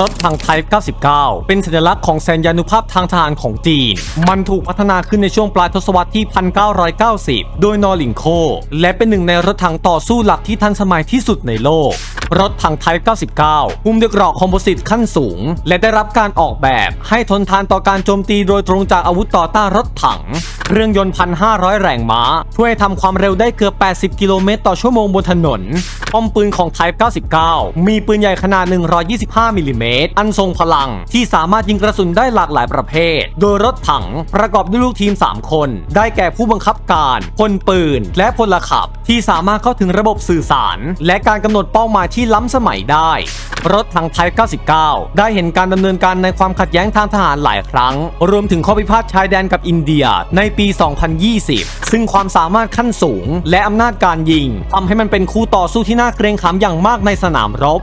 รถถังไทป์99 เป็นสัญลักษณ์ของแสนยานุภาพทางทหารของจีน มันถูกพัฒนาขึ้นในช่วงปลายทศวรรษที่ 1990 โดยนอริงโค และเป็นหนึ่งในรถถังต่อสู้หลักที่ทันสมัยที่สุดในโลก รถถังไทป์99 หุ้มด้วยกราะคอมโพสิตขั้นสูง และได้รับการออกแบบให้ทนทานต่อการโจมตีโดยตรงจากอาวุธต่อต้านรถถัง เครื่องยนต์ 1,500 แรงม้า ช่วยทำความเร็วได้เกือบ 80 กิโลเมตรต่อชั่วโมงบนถนน ป้อมปืนของ Type 99 มีปืนใหญ่ขนาด 125 มิลลิเมตร อันทรงพลัง ที่สามารถยิงกระสุนได้หลากหลายประเภท โดยรถถังประกอบด้วยลูกทีม 3 คน ได้แก่ผู้บังคับการพลปืน และพลขับ ที่สามารถเข้าถึงระบบสื่อสาร และการกำหนดเป้าหมายที่ล้ำสมัยได้ รถถังไทย 99 ได้เห็นการดำเนินการในความขัดแย้งทางทหารหลายครั้ง รวมถึงข้อพิพาทชายแดนกับอินเดียในปี 2020 ซึ่งความสามารถขั้นสูง และอำนาจการยิงทำให้มันเป็นคู่ต่อสู้ที่น่าเกรงขามอย่างมากในสนามรบ